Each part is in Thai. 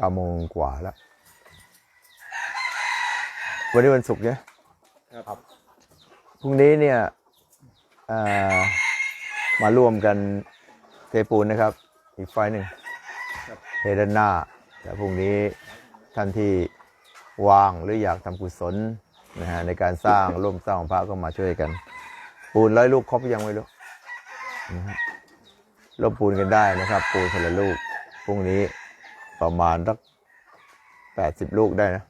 เก้าโมงกว่าแล้ว วันนี้วันศุกร์เนี่ยครับ พรุ่งนี้เนี่ยเอ่อมาร่วมกันเทปูนนะครับ อีกไฟล์หนึ่งครับเทด้านหน้าแล้วพรุ่งนี้ท่านที่ว่างหรืออยากทำกุศลนะฮะในการสร้างร่วมสร้างของพระก็มาช่วยกัน ปูนร้อยลูกครบยังไม่รู้นะฮะร่วมปูนกันได้นะครับ ปูนคนละลูกพรุ่งนี้ ประมาณสักแปดสิบลูกได้นะ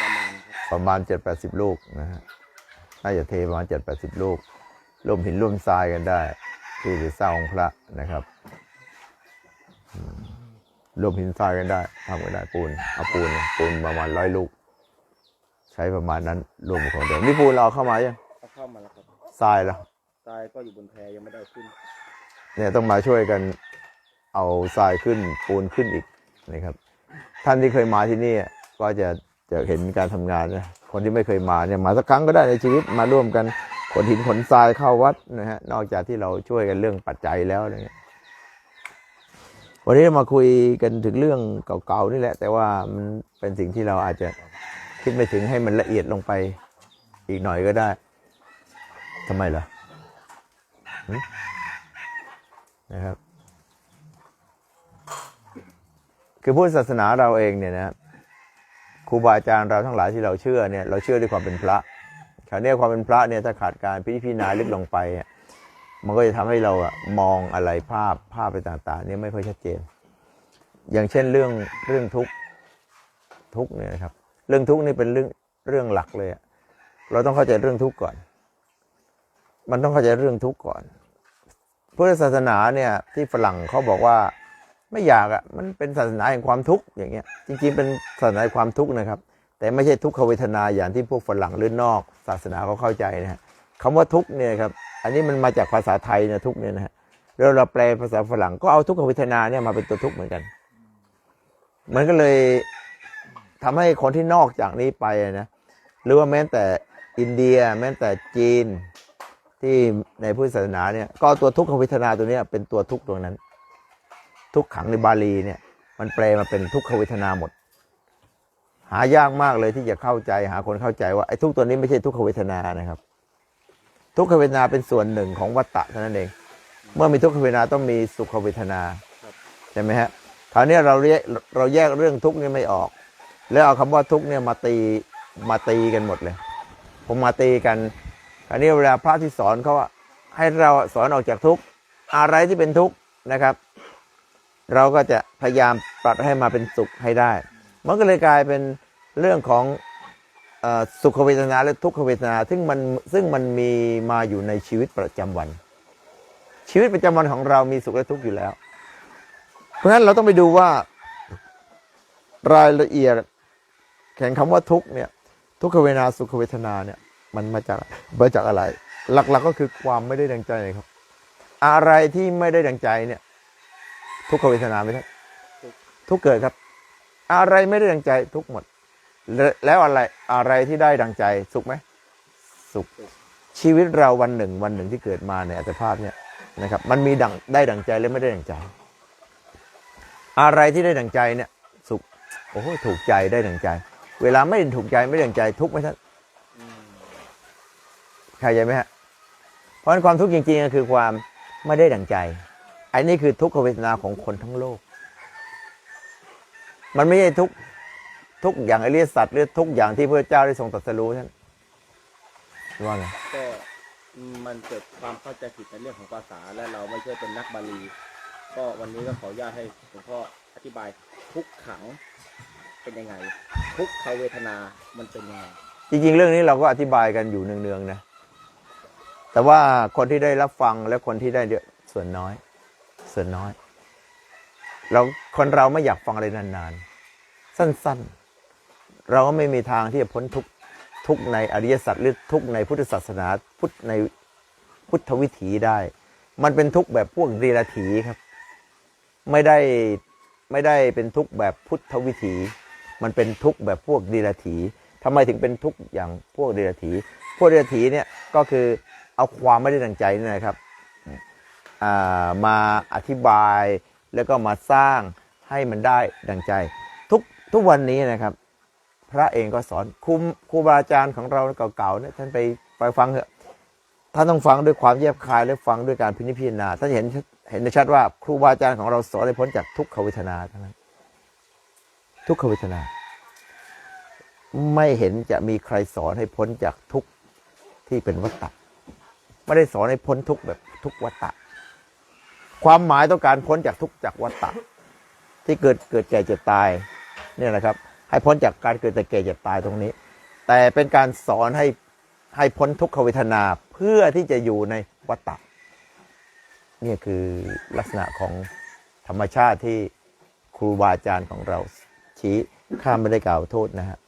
ประมาณครับประมาณเจ็ดแปดสิบลูกนะฮะน่าจะเทประมาณเจ็ดแปดสิบลูกรวมหินรวมทรายกันได้ ที่จะสร้างองค์พระนะครับอืมรวมหินทรายกันได้ทำกันได้ปูนเอาปูนปูนประมาณร้อยลูก ใช้ประมาณนั้นรวมของเดิมนี่ปูนเราเอาเข้ามายังเอาเข้ามาแล้วครับทรายแล้วทรายก็อยู่บนแพยังไม่ได้เอาขึ้น เนี่ยต้องมาช่วยกัน เอาทรายขึ้นปูนขึ้นอีกนะครับ ท่านที่เคยมาที่นี่ก็จะจะเห็นการทำงานนะคนที่ไม่เคยมาเนี่ยมาสักครั้งก็ได้ในชีวิตมาร่วมกันขนหินขนทรายเข้าวัดนะฮะนอกจากที่เราช่วยกันเรื่องปัจจัยแล้วอะไรเงี้ยวันนี้มาคุยกันถึงเรื่องเก่าๆนี่แหละ แต่ว่ามันเป็นสิ่งที่เราอาจจะคิดไม่ถึงให้มันละเอียดลงไปอีกหน่อยก็ได้ทำไมล่ะหึนะครับ คือพุทธศาสนาเราเองเนี่ยนะครูบาอาจารย์เราทั้งหลายที่เราเชื่อเนี่ยเราเชื่อด้วยความเป็นพระคราวนี้ความเป็นพระเนี่ยถ้าขาดการพิจารณาลึกลงไป มันก็จะทำให้เราอะมองอะไรภาพภาพไปต่างๆเนี่ยไม่ค่อยชัดเจน อย่างเช่นเรื่องเรื่องทุกข์ทุกเนี่ยครับ เรื่องทุกข์นี่เป็นเรื่องเรื่องหลักเลยอะเราต้องเข้าใจเรื่องทุกข์ก่อน มันต้องเข้าใจเรื่องทุกข์ก่อนพุทธศาสนาเนี่ยที่ฝรั่งเขาบอกว่า ไม่อยากอะ่ะมันเป็นศาสนาแห่งความทุกข์อย่างเงี้ยจริงๆเป็นศาสนาแห่งความทุกข์นะครับ แต่ไม่ใช่ทุกขเวทนาอย่างที่พวกฝรั่งหรือนอก ศาสนาเขาเข้าใจนะฮะคำว่าทุกข์เนี่ยครับอันนี้มันมาจากภาษาไทยนะทุกข์เนี่ยนะฮะแล้วเราแปลภาษาฝรั่งก็เอาทุกขเวทนาเนี่ยมาเป็นตัวทุกข์เหมือนกัน มันก็เลยทำให้คนที่นอกจากนี้ไปนะหรือว่าแม้แต่อินเดีย แม้แต่จีนที่ในพุทธศาสนาเนี่ยก็ตัวทุกขเวทนาตัวเนี้ยเป็นตัวทุกข์ตรงนั้น ทุกขังในบาลีเนี่ย มันแปลมาเป็นทุกขเวทนาหมด หายากมากเลยที่จะเข้าใจหาคนเข้าใจว่าไอ้ทุกตัวนี้ไม่ใช่ทุกขเวทนานะครับ ทุกขเวทนาเป็นส่วนหนึ่งของวัตตะเท่านั้นเอง เมื่อมีทุกขเวทนาต้องมีสุขเวทนาใช่ไหมฮะคราวนี้เราเรียกเราแยกเรื่องทุกข์นี่ไม่ออก แล้วเอาคำว่าทุกข์เนี่ยมาตีมาตีกันหมดเลยผมมาตีกันคราวนี้เวลาพระที่สอนเขาว่าให้เราสอนออกจากทุกข์อะไรที่เป็นทุกข์นะครับ เราก็จะพยายามปรับให้มาเป็นสุขให้ได้ มันก็เลยกลายเป็นเรื่องของอสุขเวทนาและทุกขเวทนาซึ่งมันซึ่งมันมีมาอยู่ในชีวิตประจำวัน ชีวิตประจำวันของเรามีสุขและทุกข์อยู่แล้ว เพราะฉะนั้นเราต้องไปดูว่ารายละเอียดแข่งคำว่าทุกข์เนี่ยทุกขเวทนาสุขเวทนาเนี่ยมันมาจากมาจากอะไร หลักๆก็คือความไม่ได้ดังใจครับ อะไรที่ไม่ได้ดังใจเนี่ย ทุกขเวทนาไหมครับ ทุกเกิดครับ อะไรไม่ได้ดังใจทุกหมด แล้วอะไรอะไรที่ได้ดังใจสุขไหมสุข ชีวิตเราวันหนึ่งวันหนึ่งที่เกิดมาในอัตภาพเนี่ยนะครับ มันมีดังได้ดังใจและไม่ได้ดังใจ อะไรที่ได้ดังใจเนี่ย สุขโอ้โหถูกใจได้ดังใจ เวลาไม่ถูกใจไม่ได้ดังใจ ทุกไหมท่านอืมใครใจไหมฮะเพราะความทุกข์จริงๆก็คือความไม่ได้ดังใจ อันนี้คือทุกขเวทนาของคนทั้งโลก มันไม่ใช่ทุกข์ทุกข์อย่างอริยสัจหรือทุกข์อย่างที่พระเจ้าได้ทรงตรัสรู้ท่านว่าไงก็มันเกิดความเข้าใจผิดในเรื่องของภาษาและเราไม่ใช่เป็นนักบาลีก็วันนี้ก็ขออนุญาตให้หลวงพ่ออธิบายทุกขังเป็นยังไง ทุกขเวทนามันเป็นยังไงจริงๆ เรื่องนี้เราก็อธิบายกันอยู่เนืองๆนะแต่ว่าคนที่ได้รับฟังและคนที่ได้เยอะส่วนน้อย ส่วนน้อย เราคนเราไม่อยากฟังอะไรนานๆ สั้นๆ เราก็ไม่มีทางที่จะพ้นทุกทุกในอริยสัจหรือทุกในพุทธศาสนาพุทธในพุทธวิถีได้ มันเป็นทุกแบบพวกเดรัจฉีครับ ไม่ได้ไม่ได้เป็นทุกแบบพุทธวิถี มันเป็นทุกแบบพวกเดรัจฉีทำไมถึงเป็นทุกอย่างพวกเดรัจฉีพวกเดรัจฉีเนี่ยก็คือเอาความไม่ได้ดังใจนี่นะครับ มาอธิบายแล้วก็มาสร้างให้มันได้ดังใจ ทุกทุกวันนี้นะครับ พระเองก็สอนครูครูบาอาจารย์ของเราเก่าๆเนี่ยท่านไปไปฟังเถอะท่านต้องฟังด้วยความแยบคายและฟังด้วยการพินิจพิจารณาท่านเห็นเห็นชัดว่าครูบาอาจารย์ของเราสอนให้พ้นจากทุกขเวทนาทั้งนั้นทุกขเวทนา ไม่เห็นจะมีใครสอนให้พ้นจากทุกที่เป็นวัฏฏะไม่ได้สอนให้พ้นทุกแบบทุกวัฏฏะ ความหมายต้องการพ้นจากทุกจากวัฏฏะที่เกิดเกิดแก่เจ็บตายเนี่ยนะครับ ให้พ้นจากการเกิดแต่แก่เจ็บตายตรงนี้ แต่เป็นการสอนให้ให้พ้นทุกขเวทนาเพื่อที่จะอยู่ในวัฏฏะนี่คือลักษณะของธรรมชาติที่ครูบาอาจารย์ของเราชี้ข้ามไม่ได้กล่าวโทษนะฮะ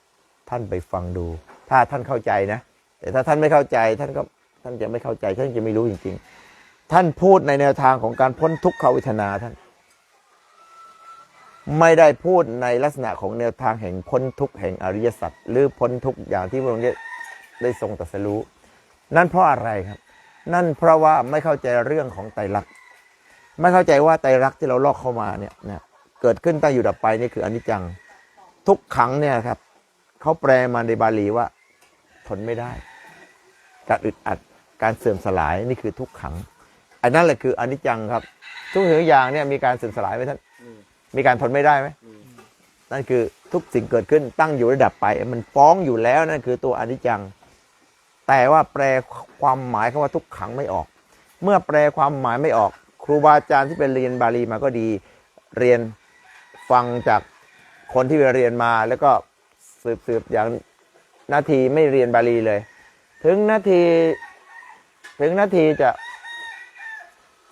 ท่านไปฟังดู ถ้าท่านเข้าใจนะ แต่ถ้าท่านไม่เข้าใจท่านก็ท่านจะไม่เข้าใจท่านจะไม่รู้จริง ๆ ท่านพูดในแนวทางของการพ้นทุกขเวทนาท่าน ไม่ได้พูดในลักษณะของแนวทางแห่งพ้นทุกแห่งอริยสัจหรือพ้นทุกอย่างที่พระองค์ได้ทรงตรัสรู้ นั่นเพราะอะไรครับ นั่นเพราะว่าไม่เข้าใจเรื่องของไตรลักษณ์ไม่เข้าใจว่าไตรลักษณ์ที่เราลอกเข้ามาเนี่ยนะเกิดขึ้นตั้งอยู่ดับไปนี่คืออนิจจังทุกขังเนี่ยครับเขาแปลมาในบาลีว่า ทนไม่ได้ การอึดอัดการเสื่อมสลายนี่คือทุกขัง อันนั้นแหละคืออนิจจังครับ ทุกสิ่งทุกอย่างเนี่ยมีการเสื่อมสลายไหมท่านมีมีการทนไม่ได้ไหมมีนั่นคือทุกสิ่งเกิดขึ้นตั้งอยู่ระดับไป มันฟ้องอยู่แล้วนั่นคือตัวอนิจจัง แต่ว่าแปลความหมายคำว่าทุกขังไม่ออก เมื่อแปลความหมายไม่ออก ครูบาอาจารย์ที่เป็นเรียนบาลีมาก็ดี เรียนฟังจากคนที่เรียนมาแล้วก็สืบสืบอย่างนาทีไม่เรียนบาลีเลย ถึงนาที ถึงนาทีจะ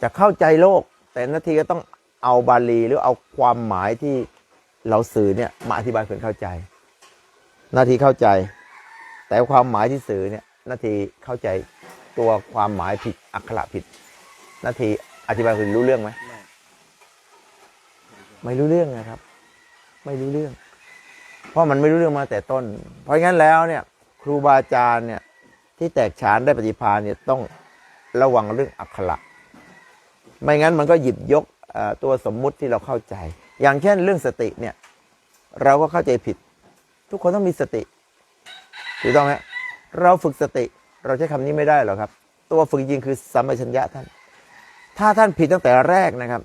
จะเข้าใจโลก แต่นาทีก็ต้องเอาบาลีหรือเอาความหมายที่เราสื่อเนี่ยมาอธิบายให้คนเข้าใจ นาทีเข้าใจ แต่ความหมายที่สื่อเนี่ยนาทีเข้าใจตัวความหมายผิดอักขระผิด นาทีอธิบายให้คนรู้เรื่องไหมไม่รู้เรื่องนะครับ ไม่รู้เรื่อง เพราะมันไม่รู้เรื่องมาแต่ต้น เพราะงั้นแล้วเนี่ย ครูบาอาจารย์เนี่ยที่แตกฉานได้ปฏิภาณเนี่ยต้องระวังเรื่องอักขระ ไม่งั้นมันก็หยิบยกตัวสมมุติที่เราเข้าใจ อย่างเช่นเรื่องสติเนี่ยเราก็เข้าใจผิด ทุกคนต้องมีสติถูกต้องไหมเราฝึกสติเราใช้คำนี้ไม่ได้หรอกครับ ตัวฝึกจริงคือสัมปชัญญะท่าน ถ้าท่านผิดตั้งแต่แรกนะครับ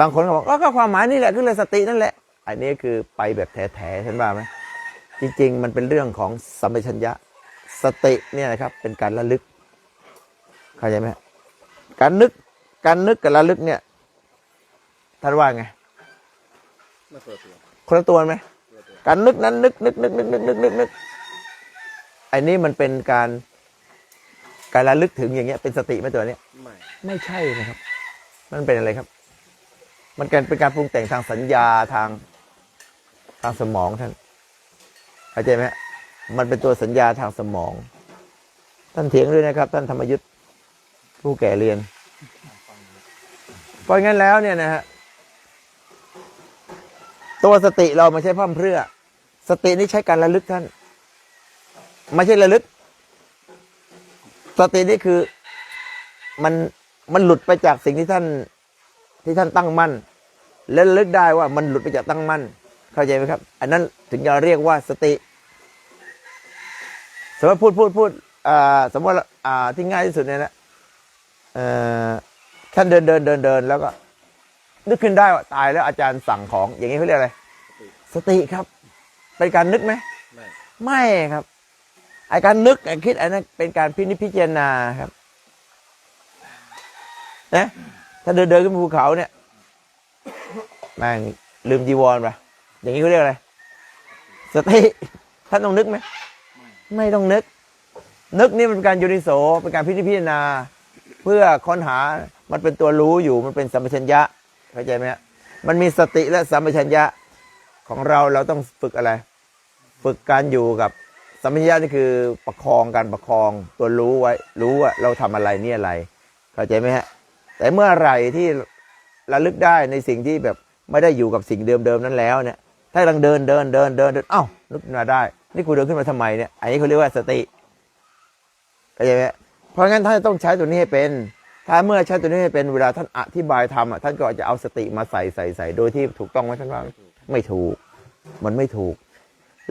บางคนก็บอกก็ความหมายนี่แหละคือเรื่องสตินั่นแหละ อันนี้คือไปแบบแถๆเห็นบ้าไหมจริง ๆ มันเป็นเรื่องของสัมปชัญญะสติเนี่ยนะครับเป็นการระลึกเข้าใจไหม การนึกการนึกกับระลึกเนี่ยท่านว่าไงไม่เปิดตัวคนละตัวไหมเปิดตัวการนึกนั้นนึกนึกนึกนึกนึกนึกนึกนึกไอ้นี่มันเป็นการการระลึกถึงอย่างเงี้ย เป็นสติไหมตัวเนี้ยไม่ไม่ใช่นะครับ มันเป็นอะไรครับ มันการเป็นการปรุงแต่งทางสัญญาทางทางสมองท่านเข้าใจไหมฮะมันเป็นตัวสัญญาทางสมอง ท่านเถียงด้วยนะครับ ท่านธรรมยุทธ์ ผู้แก่เรียน เพราะงั้นแล้วเนี่ยนะฮะตัวสติเราไม่ใช่พร่ำเพื่อ สตินี่ใช้การระลึกท่าน ไม่ใช่ระลึก สตินี่คือมันมันหลุดไปจากสิ่งที่ท่านที่ท่านตั้งมั่น และระลึกได้ว่ามันหลุดไปจากตั้งมั่น เข้าใจไหมครับ อันนั้นถึงจะเรียกว่าสติ สมมติพูดพูดพูดสมมติที่ง่ายที่สุดเนี่ยนะ ท่านเดินเดินเดินเดินแล้วก็ นึกขึ้นได้ว่าตายแล้วอาจารย์สั่งของ อย่างนี้เขาเรียกอะไร สติครับ เป็นการนึกไหมไม่ไม่ครับไอการนึกไอคิดอันนั้นเป็นการพินิจพิจารณาครับนะถ้าเดินเดินขึ้นภูเขาเนี่ยแม่งลืมจีวรไปอย่างนี้เขาเรียกอะไร สติท่านต้องนึกไหมไม่ต้องนึก นึกนี่มันเป็นการยูนิโสเป็นการพินิจพิจารณา เพื่อค้นหามันเป็นตัวรู้อยู่มันเป็นสัมปชัญญะเข้าใจไหมฮะมันมีสติและสัมปชัญญะของเราเราต้องฝึกอะไร ฝึกการอยู่กับสัมปชัญญะนี่คือประคองการประคองตัวรู้ไว้ รู้ว่าเราทำอะไรเนี่ยอะไร เข้าใจไหมฮะแต่เมื่อไหร่ที่ระลึกได้ในสิ่งที่แบบไม่ได้อยู่กับสิ่งเดิมๆนั้นแล้วเนี่ย ถ้ากำลังเดินเดินเดินเดินเดินเอ้านึกมาได้ นี่กูเดินขึ้นมาทำไมเนี่ยอันนี้เขาเรียกว่าสติเข้าใจไหม เพราะงั้นท่านต้องใช้ตัวนี้ให้เป็น ถ้าเมื่อใช้ตัวนี้ให้เป็นเวลาท่านอธิบายธรรมอะท่านก็จะเอาสติมาใส่ใส่ใส่โดยที่ถูกต้องไหมท่านว่าไม่ถูก มันไม่ถูก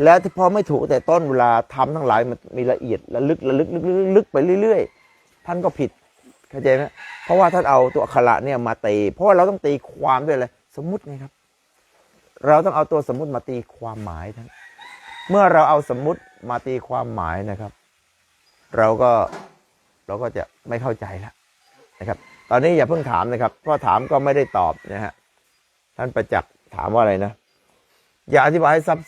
แล้วพอไม่ถูกแต่ต้นเวลาทำทั้งหลายมันมีละเอียดระลึกระลึกลึกลึกลึกไปเรื่อย ๆ ท่านก็ผิดเข้าใจไหมเพราะว่าท่านเอาตัวอักขระเนี่ยมาตี เพราะว่าเราต้องตีความด้วยอะไรสมมุติไงครับ เราต้องเอาตัวสมมุติมาตีความหมายท่านเมื่อเราเอาสมมุติมาตีความหมายนะครับ เราก็ เราก็จะไม่เข้าใจแล้วนะครับ ตอนนี้อย่าเพิ่งถามนะครับ เพราะถามก็ไม่ได้ตอบนะฮะท่านประจักษ์ถามว่าอะไรนะอยากอธิบายซับ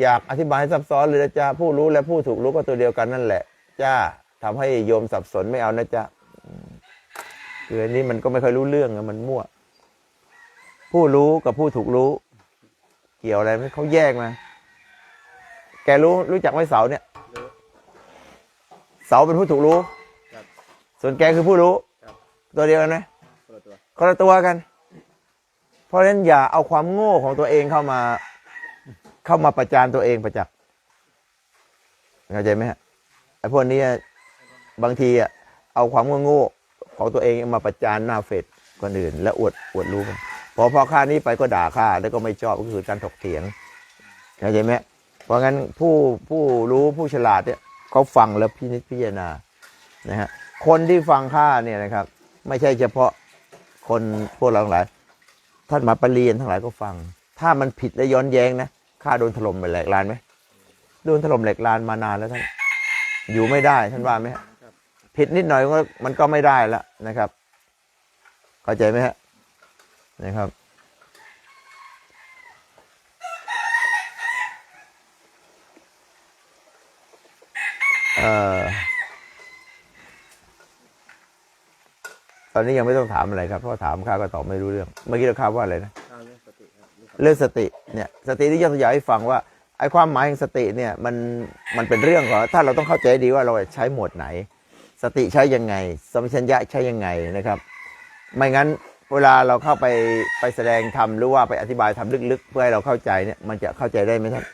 อยากอธิบายซับซ้อนเลยนะจ๊ะผู้รู้และผู้ถูกรู้ก็ตัวเดียวกันนั่นแหละจ้าทำให้โยมสับสนไม่เอานะจ๊ะคืออันนี้มันก็ไม่ค่อยรู้เรื่องอะมันมั่ว ผู้รู้กับผู้ถูกรู้ เกี่ยวอะไรไหมเขาแยกมาแกรู้รู้จักไหมเสาเนี่ย เสาเป็นผู้ถูกรู้ ส่วนแกคือผู้รู้ครับตัวเดียวกันไหมคนละตัวคนละตัวกัน เพราะฉะนั้นอย่าเอาความโง่ของตัวเองเข้ามา เข้ามาประจานตัวเองประจักษ์เข้าใจไหมฮะไอ้พวกนี้บางทีอะเอาความโง่ๆของตัวเองมาประจานหน้าเฟซคนอื่น แล้วอวดอวดรู้กันพอพอค่านี้ไปก็ด่าค่าแล้วก็ไม่ชอบก็คือการถกเถียงเข้าใจไหมเพราะงั้นผู้ผู้รู้ผู้ฉลาดเนี่ยเขาฟังแล้วพินิจพิจารณานะฮะ คนที่ฟังข้าเนี่ยนะครับ ไม่ใช่เฉพาะคนพวกเราทั้งหลาย ท่านมาปรริญญาทั้งหลายก็ฟัง ถ้ามันผิดและย้อนแย้งนะข้าโดนถล่มไปแหลกลานไหมโดนถล่มแหลกลานมานานแล้วท่าน อยู่ไม่ได้ท่านว่าไหมฮะครับผิดนิดหน่อยก็มันก็ไม่ได้แล้วนะครับ เข้าใจไหมฮะนะครับ ตอนนี้ยังไม่ต้องถามอะไรครับเพราะถามข้าก็ตอบไม่รู้เรื่องเมื่อกี้เราข้าว่าอะไรนะข้าวเรื่องสติครับเรื่องเรื่องสติเนี่ยสติที่ยกตัวอย่างให้ฟังว่าไอ้ความหมายของสติเนี่ยมันมันเป็นเรื่องของถ้าเราต้องเข้าใจดีว่าเราใช้โหมดไหน สติใช้ยังไงสมัชัญญะใช้ยังไงนะครับ ไม่งั้นเวลาเราเข้าไปไปแสดงธรรมหรือว่าไปอธิบายธรรมลึกๆ เพื่อให้เราเข้าใจเนี่ยมันจะเข้าใจได้ไหมท่าน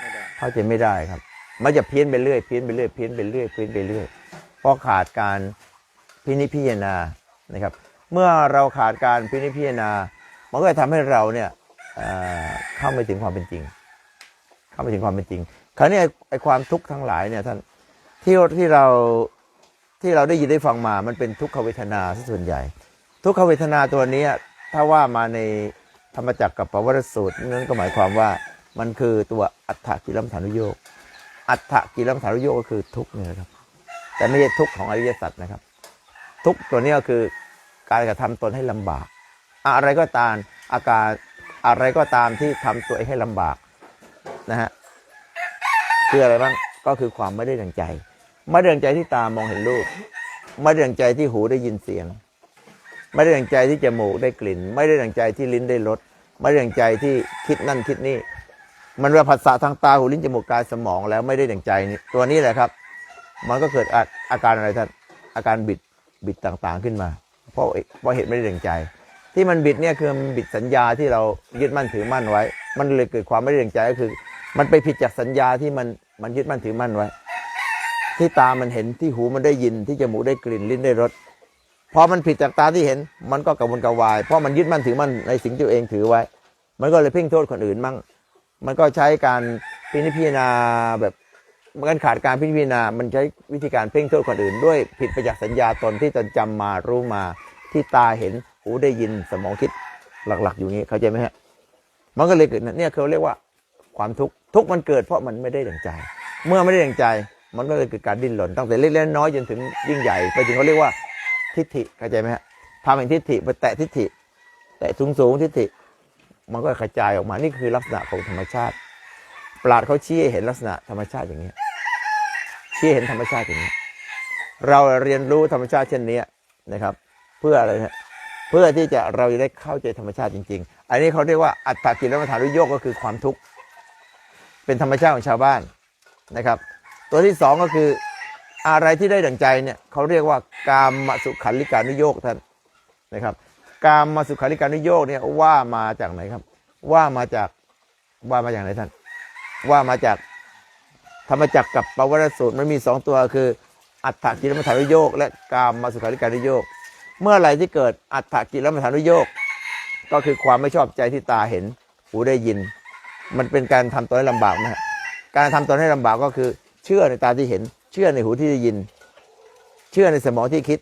ไม่ได้เข้าใจไม่ได้ครับ มันจะเพี้ยนไปเรื่อยเพี้ยนไปเรื่อยเพี้ยนไปเรื่อยเพี้ยนไปเรื่อยเพราะขาดการพินิจพิจารณา นะครับ เมื่อเราขาดการพินิจพิจารณา มันก็จะทำให้เราเนี่ยเเข้าไม่ถึงความเป็นจริง เข้าไม่ถึงความเป็นจริง คราวนี้ไอ้ความทุกข์ทั้งหลายเนี่ยท่านที่ที่เราที่เราได้ยินได้ฟังมา มันเป็นทุกขเวทนาส่วนใหญ่ ทุกขเวทนาตัวนี้ถ้าว่ามาในธรรมจักรกับปวัตสูตรนั้นก็หมายความว่ามันคือตัวอัฏฐกิลมฐานุโยกอัฏฐกิลมฐานุโยกก็คือทุกข์นี่นะครับ แต่ไม่ใช่ทุกข์ของอริยสัจนะครับ ทุกตัวนี้ก็คือการกระทำตนให้ลำบาก อะไรก็ตามอาการอะไรก็ตามที่ทำตัวเองให้ลำบากนะฮะคืออะไรบ้างก็คือความไม่ได้ดังใจ ไม่ได้ดังใจที่ตามองเห็นรูป ไม่ได้ดังใจที่หูได้ยินเสียง ไม่ได้ดังใจที่จมูกได้กลิ่น ไม่ได้ดังใจที่ลิ้นได้รสไม่ได้ดังใจที่คิดนั่นคิดนี่มันว่าภาษาทางตาหูลิ้นจมูกกายสมองแล้วไม่ได้ดังใจนี่ตัวนี้แหละครับ มันก็เกิดอาการอะไรท่านอาการบิด บิดต่างๆขึ้นมา เพราะเพราะเหตุไม่ได้ดังใจ ที่มันบิดเนี่ยคือมันบิดสัญญาที่เรายึดมั่นถือมั่นไว้ มันเลยเกิดความไม่ได้ดังใจก็คือ มันไปผิดจากสัญญาที่มันมันยึดมั่นถือมั่นไว้ ที่ตามันเห็นที่หูมันได้ยินที่จมูกได้กลิ่นลิ้นได้รสพอมันผิดจากตาที่เห็นมันก็กระวนกระวาย เพราะมันยึดมั่นถือมั่นในสิ่งที่ตัวเองถือไว้ มันก็เลยเพ่งโทษคนอื่นมั่งมันก็ใช้การพินิจพิจารณาแบบ มันขาดการพิจารณา มันใช้วิธีการเพ่งโทษคนอื่น ด้วยผิดไปจากสัญญาตนที่ตนจำมารู้มาที่ตาเห็นหูได้ยินสมองคิดหลัก ๆ อยู่นี้เข้าใจไหมฮะมันก็เลยเกิดเนี่ยเขาเรียกว่าความทุกข์ทุกข์มันเกิดเพราะมันไม่ได้ดังใจ เมื่อไม่ได้ดังใจ มันก็เลยเกิดการดิ้นรนตั้งแต่เล็กๆน้อยจนถึงยิ่งใหญ่ไปถึงเขาเรียกว่าทิฏฐิเข้าใจไหมฮะทำแห่งทิฏฐิไปแตะทิฏฐิ แตะสูงสูงๆทิฏฐิ มันก็กระจายออกมานี่คือลักษณะของธรรมชาติ ปราดเขาชี้ให้เห็นลักษณะธรรมชาติอย่างนี้ ยชี้ให้เห็นธรรมชาติอย่างนี้ เราเรียนรู้ธรรมชาติเช่นนี้นะครับ เพื่ออะไรนะเพื่อที่จะเราจะได้เข้าใจธรรมชาติจริง ๆ อันนี้เขาเรียกว่าอัตตกิลมัฐานุโยกก็คือความทุกข์เป็นธรรมชาติของชาวบ้านนะครับ ตัวที่สองก็คืออะไรที่ได้ดั่งใจเนี่ยเขาเรียกว่ากามมสุขันลิกานุโยกท่านนะครับกามมาสุขาริการนุโยกเนี่ยว่ามาจากไหนครับ ว่ามาจากว่ามาจากไหนท่าน ว่ามาจาก ธรรมจักรกับปวารสูตรมันมีสองตัวคือ อัฏฐกิลมัฐานุโยกและกามมาสุขาริการนุโยกเมื่อไรที่เกิดอัตถกิลมัฐานุโยกก็คือความไม่ชอบใจที่ตาเห็นหูได้ยิน มันเป็นการทำตัวให้ลำบากนะการทำตัวให้ลำบากก็คือ เชื่อในตาที่เห็น เชื่อในหูที่ได้ยิน เชื่อในสมองที่คิด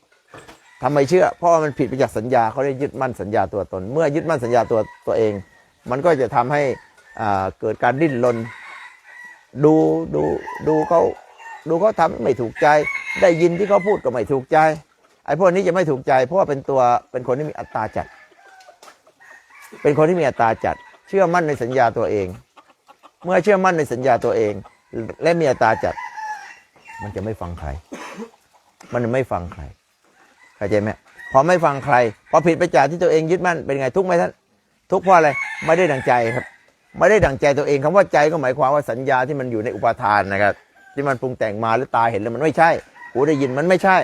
ทำไมเชื่อ เพราะว่ามันผิดไปจากสัญญาเขาได้ยึดมั่นสัญญาตัวตน เมื่อยึดมั่นสัญญาตัวตัวเอง มันก็จะทำให้เกิดการดิ้นรน ดูดูดูเขาดูเขาทำไม่ถูกใจ ได้ยินที่เขาพูดก็ไม่ถูกใจไอ้พวกนี้จะไม่ถูกใจ เพราะว่าเป็นตัวเป็นคนที่มีอัตตาจัด เป็นคนที่มีอัตตาจัด เชื่อมั่นในสัญญาตัวเอง เมื่อเชื่อมั่นในสัญญาตัวเอง และมีอัตตาจัด มันจะไม่ฟังใคร มันไม่ฟังใครเข้าใจไหมพอไม่ฟังใคร พอผิดไปจากที่ตัวเองยึดมั่นเป็นไงทุกไหมท่านทุกเพราะอะไรไม่ได้ดังใจครับ ไม่ได้ดังใจตัวเองคำว่าใจก็หมายความว่าสัญญาที่มันอยู่ในอุปาทานนะครับ ที่มันปรุงแต่งมาหรือตาเห็นแล้วมันไม่ใช่หูได้ยินมันไม่ใช่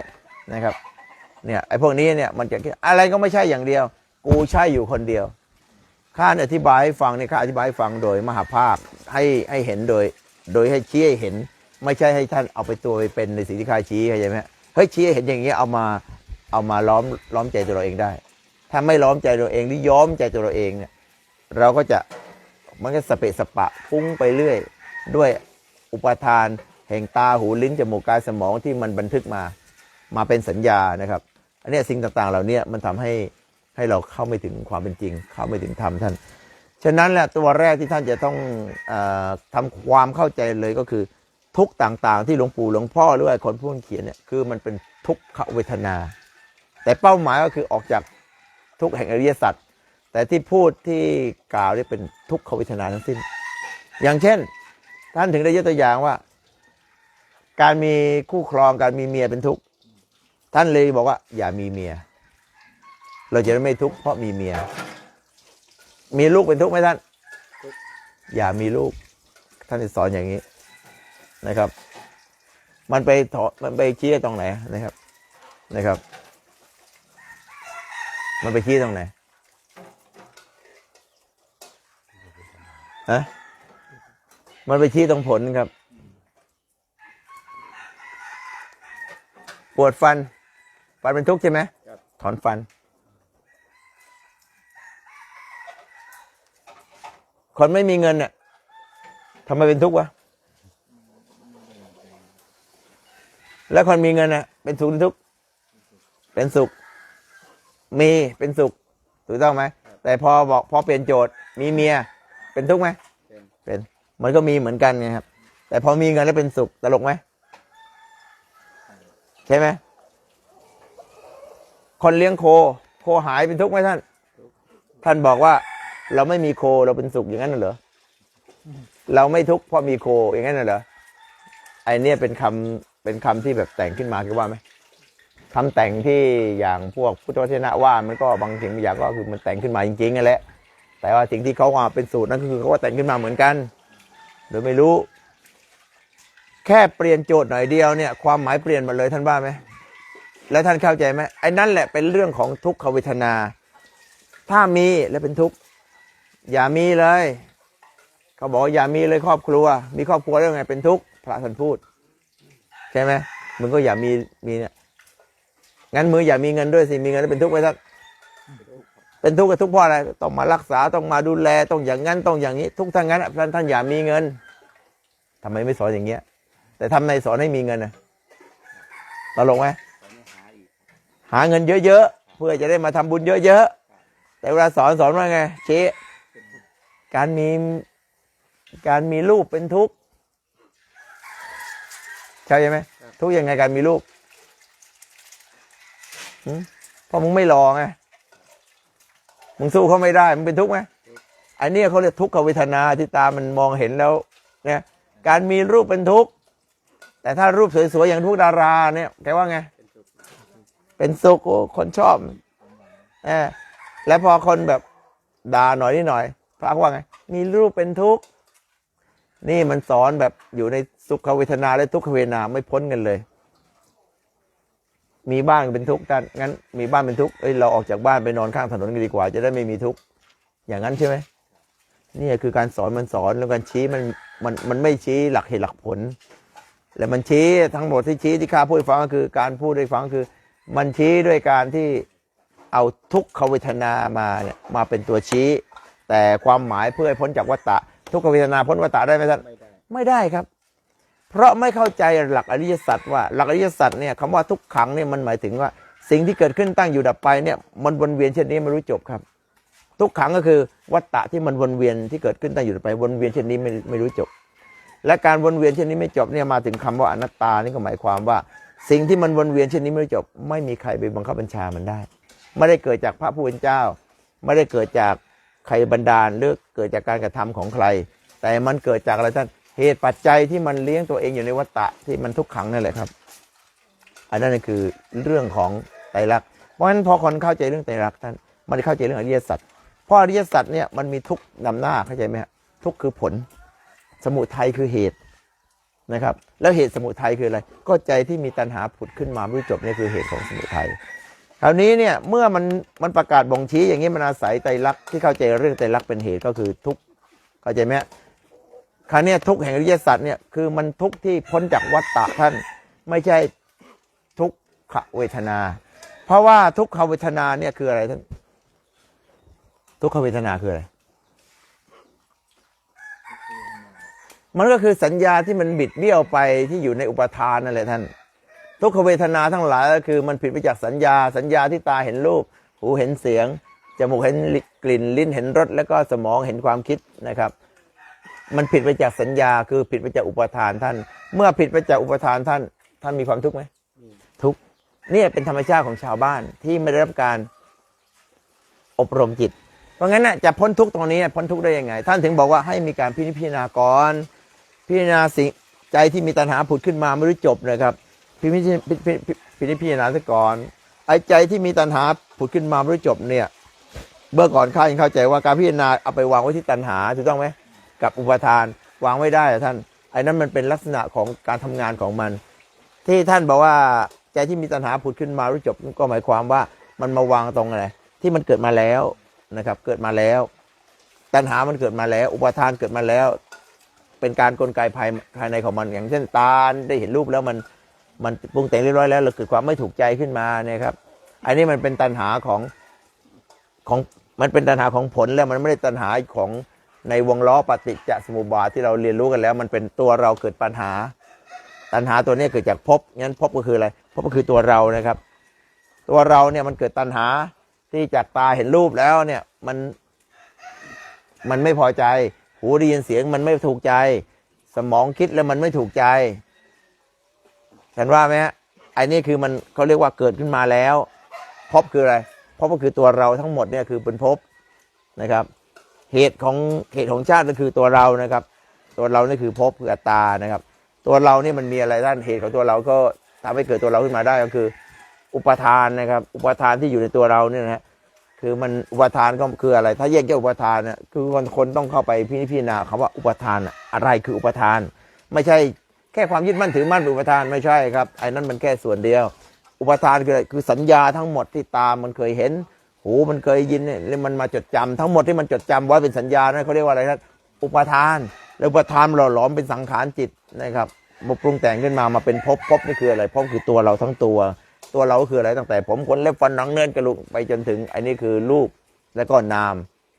นะครับเนี่ยไอ้พวกนี้เนี่ยมันจะอะไรก็ไม่ใช่อย่างเดียว กูใช่อยู่คนเดียวข้าอธิบายให้ฟังเนี่ยข้าอธิบายให้ฟังโดยมหาภาพให้ให้เห็นโดย โดยให้ชี้ให้เห็น ไม่ใช่ให้ท่านเอาไปตัวไปเป็นในสิ่งที่ข้าชี้เข้าใจไหมเฮ้ยชี้ให้เห็นอย่างเงี้ยเอามาเอามาล้อมล้อมใจตัวเราเองได้ ถ้าไม่ล้อมใจตัวเองหรือย้อมใจตัวเราเองเนี่ยเราก็จะ มันก็สเปะสปะฟุ้งไปเรื่อย ด้วยอุปทานแห่งตาหูลิ้นจมูกกายสมองที่มันบันทึกมามาเป็นสัญญานะครับ อันนี้สิ่งต่างๆเหล่านี้มันทำให้ให้เราเข้าไม่ถึงความเป็นจริง เข้าไม่ถึงธรรมท่าน ฉะนั้นแหละตัวแรกที่ท่านจะต้องออทำความเข้าใจเลยก็คือทุกต่างๆ ที่หลวงปู่หลวงพ่อหรือว่าคนพูดเขียนเนี่ยคือมันเป็นทุกขเวทนา แต่เป้าหมายก็คือออกจากทุกแห่งอริยสัจ แต่ที่พูดที่กล่าวนี่เป็นทุกขเวทนาทั้งสิ้น อย่างเช่น ท่านถึงได้ยกตัวอย่างว่า การมีคู่ครองการมีเมียเป็นทุกข์ท่านเลยบอกว่า อย่ามีเมีย เราจะได้ไม่ทุกข์เพราะมีเมีย มีลูกเป็นทุกข์ไหมท่าน อย่ามีลูก ท่านสอนอย่างนี้นะครับ มันไปถอมันไปชี้ตรงไหนนะครับนะครับ มันไปชี้ตรงไหน ฮะมันไปชี้ตรงผลครับ ปวดฟัน ฟันเป็นทุกข์ใช่ไหมครับถอนฟัน คนไม่มีเงินเนี่ยทำไมเป็นทุกข์วะ แล้วคนมีเงินน่ะ เป็นสุขหรือทุกข์เป็นสุข มีเป็นสุข ถูกต้องไหม แต่พอบอกพอเปลี่ยนโจทย์ มีเมีย เป็นทุกข์ไหมเป็น เป็นมันก็มีเหมือนกันไงครับ แต่พอมีเงินแล้วเป็นสุขตลกไหมใช่ไหมคนเลี้ยงโค โคหายเป็นทุกข์ไหมท่าน ท่านบอกว่า เราไม่มีโคเราเป็นสุขอย่างนั้นน่ะเหรอเราไม่ทุกข์เพราะมีโคอย่างนั้นน่ะเหรอไอเนี่ยเป็นคำเป็นคำที่แบบแต่งขึ้นมาคิดว่าไหมคำแต่งที่อย่างพวกพุทธวจนะว่ามันก็บางสิ่งบางอย่างก็คือมันแต่งขึ้นมาจริงๆนั่นแหละ แต่ว่าสิ่งที่เขาว่าเป็นสูตรนั่นก็คือเขาก็แต่งขึ้นมาเหมือนกันโดยไม่รู้ แค่เปลี่ยนโจทย์หน่อยเดียวเนี่ย ความหมายเปลี่ยนหมดเลยท่านว่าไหมแล้วท่านเข้าใจไหมไอ้นั่นแหละเป็นเรื่องของทุกขเวทนา ถ้ามีแล้วเป็นทุกข์อย่ามีเลย เขาบอกอย่ามีเลยครอบครัว มีครอบครัวแล้วไงเป็นทุกข์พระท่านพูด ใช่ไหมมึงก็อย่ามีมีเนี่ยงั้นมืออย่ามีเงินด้วยสิมีเงินแล้วเป็นทุกข์ไหมท่าน เป็นทุกข์กับทุกข์เพราะอะไรต้องมารักษาต้องมาดูแลต้องอย่างนั้นต้องอย่างนี้ ทุกทั้งนั้นท่านท่านอย่ามีเงินทำไมไม่สอนอย่างเงี้ย แต่ทำไมสอนให้มีเงินนะตลกไหมหาเงินเยอะๆเพื่อจะได้มาทำบุญเยอะๆแต่เวลาสอนสอนว่าไงเชี้การมีการมีลูกเป็นทุกข์ใช่ไหมทุกข์ยังไงการมีลูกเพราะมึงไม่รอไง มึงสู้เขาไม่ได้มึงเป็นทุกข์ไหมอันนี้เขาเรียกทุกขเวทนาที่ตามันมองเห็นแล้วเนี่ยการมีรูปเป็นทุกข์แต่ถ้ารูปสวยๆอย่างทุกดาราเนี่ยแกว่าไง เป็นสุขคนชอบเออแล้วพอคนแบบด่าหน่อยนิดหน่อย พระว่าไง มีรูปเป็นทุกข์นี่มันสอนแบบอยู่ในสุขเวทนาและทุกขเวทนาไม่พ้นกันเลย มีบ้านเป็นทุกข์ท่านงั้น มีบ้านเป็นทุกข์เอ้ยเราออกจากบ้านไปนอนข้างถนนกันดีกว่า จะได้ไม่มีทุกข์อย่างนั้นใช่ไหมนี่คือการสอนมันสอนแล้วการชี้มันมันมันไม่ชี้หลักเหตุหลักผล แล้วมันชี้ทั้งหมดที่ชี้ที่ข้าพูดฟังก็คือ การพูดให้ฟังคือ มันชี้ด้วยการที่เอาทุกขเวทนามาเนี่ยมาเป็นตัวชี้ แต่ความหมายเพื่อให้พ้นจากวัฏฏะทุกขเวทนาพ้นวัฏฏะได้ไหมท่านไม่ได้ครับ เพราะไม่เข้าใจหลักอริยสัจว่าหลักอริยสัจเนี่ยคำว่าทุกขังเนี่ยมันหมายถึงว่า สิ่งที่เกิดขึ้นตั้งอยู่ดับไปเนี่ยมันวนเวียนเช่นนี้ไม่รู้จบครับ ทุกขังก็คือวัฏฏะที่มันวนเวียนที่เกิดขึ้นตั้งอยู่ดับไปวนเวียนเช่นนี้ไม่ไม่รู้จบ และการวนเวียนเช่นนี้ไม่จบเนี่ยมาถึงคำว่าอนัตตานี่ก็หมายความว่า สิ่งที่มันวนเวียนเช่นนี้ไม่รู้จบ ไม่มีใครไปบังคับบัญชามันได้ ไม่ได้เกิดจากพระผู้เป็นเจ้า ไม่ได้เกิดจากใครบันดาลหรือเกิดจากการกระทำของใคร แต่มันเกิดจากอะไรท่าน เหตุปัจจัยที่มันเลี้ยงตัวเองอยู่ในวัฏฏะที่มันทุกขังนั่นแหละครับ อันนั้นคือเรื่องของไตรลักษณ์เพราะฉะนั้นพอคนเข้าใจเรื่องไตรลักษณ์ท่านมันเข้าใจเรื่องอริยสัจเพราะอริยสัจเนี่ยมันมีทุกข์นำหน้าเข้าใจไหมฮะทุกคือผล สมุทัยคือเหตุนะครับ แล้วเหตุสมุทัยคืออะไร ก็ใจที่มีตัณหาผุดขึ้นมาไม่จบนี่คือเหตุของสมุทัยคราวนี้เนี่ยเมื่อมันมันประกาศบ่งชี้อย่างนี้มันอาศัยไตรลักษณ์ที่เข้าใจเรื่องไตรลักษณ์เป็นเหตุก็คือทุกเข้าใจไหม คราวเนี้ยทุกแห่งอริยสัจเนี่ยคือมันทุกที่พ้นจากวัฏฏะท่านไม่ใช่ทุกขเวทนา เพราะว่าทุกขเวทนาเนี่ยคืออะไรท่านทุกขเวทนาคืออะไร มันก็คือสัญญาที่มันบิดเบี้ยวไปที่อยู่ในอุปทานนั่นแหละท่าน ทุกขเวทนาทั้งหลายก็คือมันผิดไปจากสัญญา สัญญาที่ตาเห็นรูป หูเห็นเสียงจมูกเห็นกลิ่นลิ้นเห็นรสแล้วก็สมองเห็นความคิดนะครับ มันผิดไปจากสัญญาคือผิดไปจากอุปทานท่าน เมื่อผิดไปจากอุปทานท่าน ท่านมีความทุกข์ไหมทุกข์เนี่ยเป็นธรรมชาติของชาวบ้านที่ไม่ได้รับการอบรมจิต เพราะงั้นน่ะจะพ้นทุกข์ตรงนี้พ้นทุกข์ได้ยังไง ท่านถึงบอกว่าให้มีการพินิจพิจารณาก่อนพิจารณาสิ่งใจที่มีตัณหาผุดขึ้นมาไม่รู้จบนะครับพินิจพิพิพิพินิจพิจารณาซะก่อนไอ้ใจที่มีตัณหาผุดขึ้นมาไม่รู้จบเนี่ยเบื้องก่อนข้ายังเข้าใจว่าการพิจารณาเอาไปวางไว้ที่ตัณหาถูกต้องไหม กับอุปทานวางไม่ได้อท่านไอ้นั้นมันเป็นลักษณะของการทำงานของมัน ที่ท่านบอกว่าใจที่มีตัณหาผุดขึ้นมารู้จบก็หมายความว่ามันมาวางตรงอะไรที่มันเกิดมาแล้วนะครับเกิดมาแล้ว ตัณหามันเกิดมาแล้ว อุปทานเกิดมาแล้ว เป็นการกลไกภายภายในของมันอย่างเช่นตาได้เห็นรูปแล้วมันมันปรุงแต่งเรียบร้อยแล้วเราเกิดความไม่ถูกใจขึ้นมาเนี่ยครับอันนี้มันเป็นตัณหาของของมันเป็นตัณหาของผลแล้วมันไม่ได้ตัณหาของ ในวงล้อปฏิจจสมุปบาทที่เราเรียนรู้กันแล้ว มันเป็นตัวเราเกิดปัญหา ตัณหาตัวนี้เกิดจากภพงั้นภพก็คืออะไรภพก็คือตัวเรานะครับ ตัวเราเนี่ยมันเกิดตัณหาที่จากตาเห็นรูปแล้วเนี่ยมันมันไม่พอใจ หูได้ยินเสียงมันไม่ถูกใจ สมองคิดแล้วมันไม่ถูกใจเห็นว่าไหมฮะไอ้นี่คือมันเขาเรียกว่าเกิดขึ้นมาแล้วภพคืออะไรภพก็คือตัวเราทั้งหมดเนี่ยคือเป็นภพนะครับ เหตุของเหตุของชาติก็คือตัวเรานะครับ ตัวเรานี่คือภพคืออัตตานะครับ ตัวเรานี่มันมีอะไรด้านเหตุของตัวเราก็ทำให้เกิดตัวเราขึ้นมาได้ก็คือ อุปทานนะครับ อุปทานที่อยู่ในตัวเราเนี่ยนะฮะคือมันอุปทานก็คืออะไร ถ้าแยกแยกอุปทานเนี่ยคือคนคนต้องเข้าไปพิจารณาคำว่าอุปทานอะไรคืออุปทาน ไม่ใช่แค่ความยึดมั่นถือมั่นเป็นอุปทานไม่ใช่ครับไอ้นั้นมันแค่ส่วนเดียว อุปทานคืออะไรคือสัญญาทั้งหมดที่ตามันเคยเห็น หูมันเคยยินเนี่ยแล้วมันมาจดจำทั้งหมดที่มันจดจำไว้เป็นสัญญานะเขาเรียกว่าอะไรนะอุปทานแล้วอุปทานหล่อหลอมเป็นสังขารจิตนะครับมาปรุงแต่งขึ้นมามาเป็นภพภพนี่คืออะไรภพคือตัวเราทั้งตัว ตัวเราคืออะไรตั้งแต่ ผมขนเล็บฟันหนังเนื้อกระดูกไปจนถึงอันนี้คือรูปแล้วก็นาม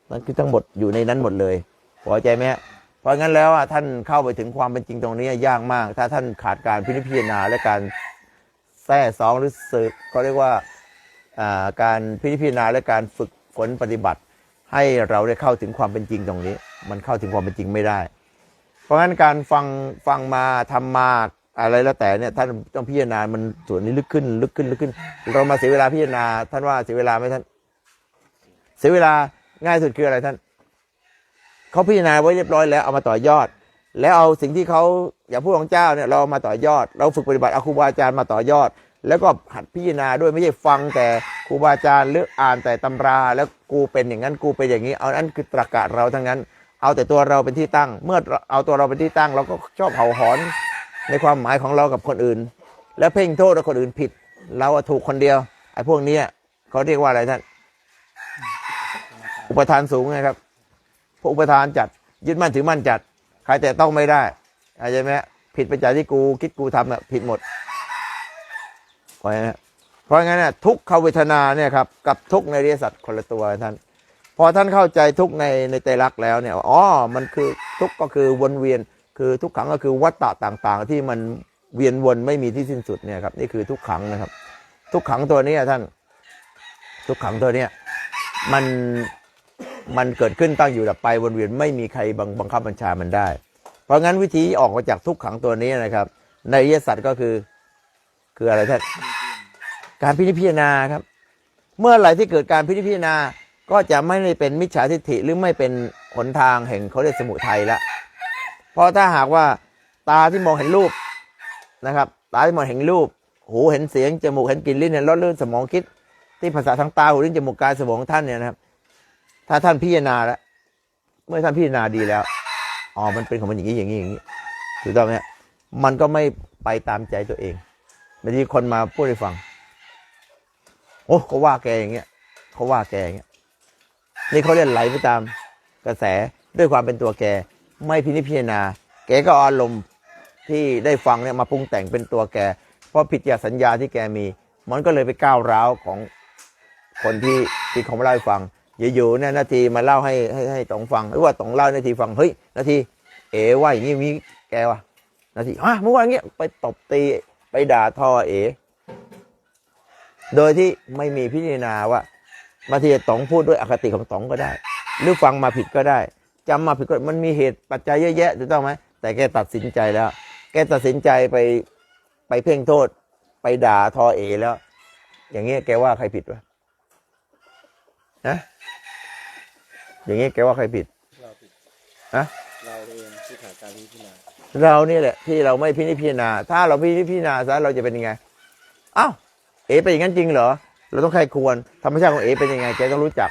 นั่นคือทั้งหมดอยู่ในนั้นหมดเลยพอใจไหมฮะเพราะงั้นแล้วอะท่านเข้าไปถึงความเป็นจริงตรงนี้ยากมาก ถ้าท่านขาดการพิจารณาและการแท้ซองหรือสึกเขาเรียกว่า การพิจารณาและการฝึกฝนปฏิบัติ ให้เราได้เข้าถึงความเป็นจริงตรงนี้ มันเข้าถึงความเป็นจริงไม่ได้ เพราะงั้นการฟังฟังมาทำมาอะไรแล้วแต่เนี่ยท่านต้องพิจารณา มันส่วนนี้ลึกขึ้นลึกขึ้นลึกขึ้น เรามาเสียเวลาพิจารณา ท่านว่าเสียเวลาไหมท่าน เสียเวลาง่ายสุดคืออะไรท่านเขาพิจารณาไว้เรียบร้อยแล้วเอามาต่อยอด แล้วเอาสิ่งที่เขาอย่างผู้ของเจ้าเนี่ยเราเอามาต่อยอด เราฝึกปฏิบัติเอาครูบาอาจารย์มาต่อยอด แล้วก็หัดพิจารณาด้วยไม่ใช่ฟังแต่ครูบาอาจารย์หรืออ่านแต่ตำรา แล้วกูเป็นอย่างนั้นกูเป็นอย่างนี้ เอาอันคือตรกกะเราทั้งนั้น เอาแต่ตัวเราเป็นที่ตั้ง เมื่อเอาตัวเราเป็นที่ตั้ง เราก็ชอบเห่าหอนในความหมายของเรากับคนอื่น แล้วเพ่งโทษว่าคนอื่นผิด เราถูกคนเดียวไอ้พวกนี้เขาเรียกว่าอะไรท่าน อุปทานสูงนะครับพวกอุปทานจัดยึดมั่นถือมั่นจัด ใครแต่ต้องไม่ได้เข้าใจไหมผิดไปจากที่กูคิดกูทำอะผิดหมด ไหมฮะเพราะงั้นเนี่ยทุกขเวทนาเนี่ยครับกับทุกในอริยสัจคนละตัวท่าน พอท่านเข้าใจทุกในในไตรลักแล้วเนี่ยอ๋อมันคือทุกก็คือวนเวียนคือทุกขังก็คือวัฏฏะต่างๆ ที่มันเวียนวนไม่มีที่สิ้นสุดเนี่ยครับนี่คือทุกขังนะครับ ทุกขังตัวนี้ท่าน ทุกขังตัวเนี้ยมันมันเกิดขึ้นตั้งอยู่ดับไปวนเวียนไม่มีใครบังบังคับบัญชามันได้ เพราะงั้นวิธีออกมาจากทุกขังตัวนี้นะครับ ในอริยสัจก็คือคืออะไรท่าน การพิจารณาครับ เมื่อไหร่ที่เกิดการพิจารณาก็จะไม่ได้เป็นมิจฉาทิฏฐิหรือไม่เป็นหนทางแห่งเขาเรียกสมุทัยละเพราะถ้าหากว่าตาที่มองเห็นรูปนะครับ ตาที่มองเห็นรูป หูเห็นเสียงจมูกเห็นกลิ่นลิ้นเห็นรสเลื่อนสมองคิด ที่ภาษาทางตาหูลิ้นจมูกกายสมองของท่านเนี่ยนะครับ ถ้าท่านพิจารณาแล้วเมื่อท่านพิจารณาดีแล้วอ๋อมันเป็นของมันอย่างนี้อย่างนี้อย่างนี้ถูกต้องไหมฮะมันก็ไม่ไปตามใจตัวเองบางทีคนมาพูดให้ฟัง โอ้เขาว่าแกอย่างเงี้ยเขาว่าแกอย่างเงี้ยนี่เขาเรียกไหลไปตามกระแสด้วยความเป็นตัวแก ไม่พินิจพิจารณา แกก็อารมณ์ที่ได้ฟังเนี่ยมาปรุงแต่งเป็นตัวแก เพราะผิดจาสัญญาที่แกมี มันก็เลยไปก้าวร้าวของคนที่ที่เขามาเล่าให้ฟังอยู่ๆเนี่ยนาทีมาเล่าให้ให้ให้ตองฟังหรือว่าตองเล่านาทีฟังเฮ้ยนาทีเอ๋ว่าอย่างนี้มีแกวะนาทีฮะเมื่อวานเงี้ยไปตบตีไปด่าทอเอ๋ โดยที่ไม่มีพิจารณาว่าบาทีต๋องพูดด้วยอคติของต๋องก็ได้ หรือฟังมาผิดก็ได้จำมาผิดก็มันมีเหตุปัจจัยเยอะแยะถูกต้องไหมแต่แกตัดสินใจแล้ว แกตัดสินใจไปไปเพ่งโทษ ไปด่าทอเอแล้ว อย่างเงี้ยแกว่าใครผิดวะนะอย่างเงี้ยแกว่าใครผิดเราผิดฮะเราเองที่ขาดการพิจารณาเรานี่แหละที่เราไม่พินิจพิจารณาถ้าเราพินิพิจารณาซะเราจะเป็นยังไงอ้าว เอเป็นอย่างนั้นจริงเหรอ เราต้องใครควรธรรมชาติของเอเป็นยังไงแกต้องรู้จัก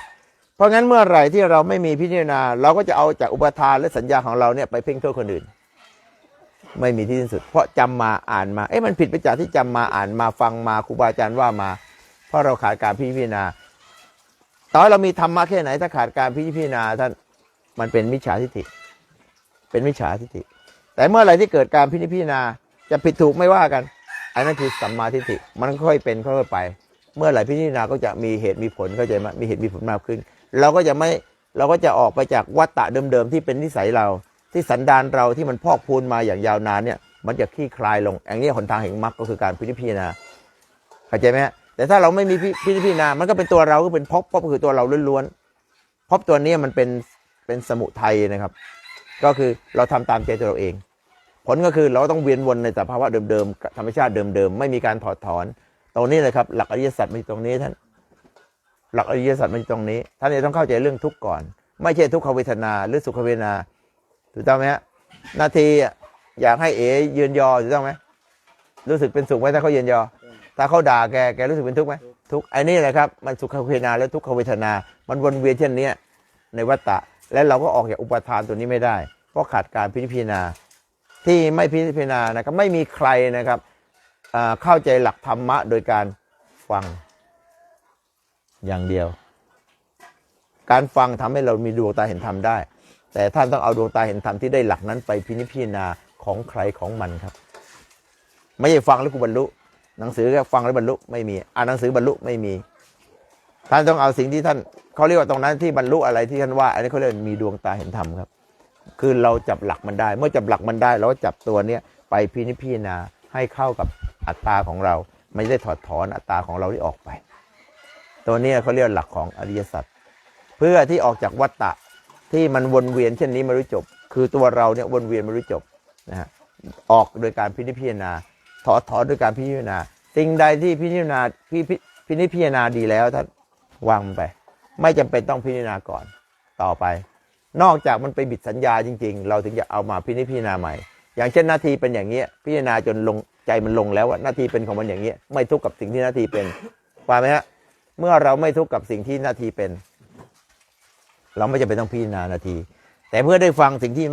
เพราะงั้นเมื่อไหร่ที่เราไม่มีพิจารณา เราก็จะเอาจากอุปทานและสัญญาของเราเนี่ยไปเพ่งโทษคนอื่น ไม่มีที่สิ้นสุด เพราะจำมาอ่านมา เอ๊ะมันผิดไปจากที่จำมาอ่านมาฟังมาครูบาอาจารย์ว่ามา เพราะเราขาดการพิจารณาต่อให้เรามีธรรมะแค่ไหนถ้าขาดการพิจารณาท่านมันเป็นมิจฉาทิฏฐิ เป็นมิจฉาทิฏฐิ แต่เมื่อไหร่ที่เกิดการพิจารณาจะผิดถูกไม่ว่ากัน อันนั้นคือสัมมาทิฏฐิมันค่อยเป็นค่อยไป เมื่อไหร่พิจารณาก็จะมีเหตุมีผลเข้าใจไหมมีเหตุมีผลมากขึ้น เราก็จะไม่เราก็จะออกไปจากวัฏฏะเดิมๆที่เป็นนิสัยเรา ที่สันดานเราที่มันพอกพูนมาอย่างยาวนานเนี่ยมันจะคลี่คลายลงอย่างนี้หนทางแห่งมรรคก็คือการพิจารณาเข้าใจไหมแต่ถ้าเราไม่มีพิจารณา มันก็เป็นตัวเราก็เป็นพภพก็คือตัวเราล้วนๆภพตัวนี้มันเป็นเป็นสมุทัยนะครับ ก็คือเราทำตามใจตัวเราเอง ผลก็คือเราต้องเวียนวนในสภาวะเดิมๆธรรมชาติเดิมๆไม่มีการถอดถอน ตรงนี้เลยครับ หลักอริยสัจมันอยู่ตรงนี้ท่าน หลักอริยสัจมันอยู่ตรงนี้ ท่านจะต้องเข้าใจเรื่องทุกข์ก่อน ไม่ใช่ทุกขเวทนาหรือสุขเวทนาถูกต้องไหมฮะนาทีอยากให้เอ๋ยืนยอถูกต้องไหมรู้สึกเป็นสุขไหมถ้าเขายืนยอ ถ้าเขาด่าแกแกรู้สึกเป็นทุกข์ไหมทุกข์ไอ้นี่แหละครับมันสุขเวทนาและทุกขเวทนา มันวนเวียนเช่นนี้ในวัฏฏะและเราก็ออกจากอุปทานตัวนี้ไม่ได้ เพราะขาดการพิจารณา ที่ไม่พิจารณานะครับไม่มีใครนะครับเข้าใจหลักธรรมะโดยการฟังอย่างเดียว การฟังทำให้เรามีดวงตาเห็นธรรมได้ แต่ท่านต้องเอาดวงตาเห็นธรรมที่ได้หลักนั้นไปพินิจพิจารณาของใครของมันครับ ไม่ใช่ฟังแล้วกูบรรลุ หนังสือแค่ฟังแล้วบรรลุไม่มีอ่านหนังสือบรรลุไม่มี ท่านต้องเอาสิ่งที่ท่านเขาเรียกว่าตรงนั้นที่บรรลุอะไรที่ท่านว่า อันนี้เขาเรียกมีดวงตาเห็นธรรมครับ คือเราจับหลักมันได้ เมื่อจับหลักมันได้เราก็จับตัวเนี้ยไปพินิจพิจารณาให้เข้ากับอัตตาของเรา ไม่ได้ถอดถอนอัตตาของเราที่ออกไป ตัวนี้เขาเรียกหลักของอริยสัจเพื่อที่ออกจากวัฏฏะที่มันวนเวียนเช่นนี้ไม่รู้จบ คือตัวเราเนี่ยวนเวียนไม่รู้จบนะฮะออกโดยการพินิจพิจารณาถอดถอนโดยการพิจารณาสิ่งใดที่พิจารณาพิพิพินิจพิจารณาดีแล้วท่านวางไป ไม่จำเป็นต้องพิจารณาก่อนต่อไป นอกจากมันไปบิดสัญญาจริง ๆ เราถึงจะเอามาพินิจพิจารณาใหม่ อย่างเช่นนาทีเป็นอย่างเงี้ยพิจารณาจนลงใจมันลงแล้วว่านาทีเป็นของมันอย่างเงี้ยไม่ทุกข์กับสิ่งที่นาทีเป็นว่าไหมฮะเมื่อเราไม่ทุกข์กับสิ่งที่นาทีเป็น เราไม่จำเป็นต้องพิจารณานาที แต่เพื่อได้ฟังสิ่งที่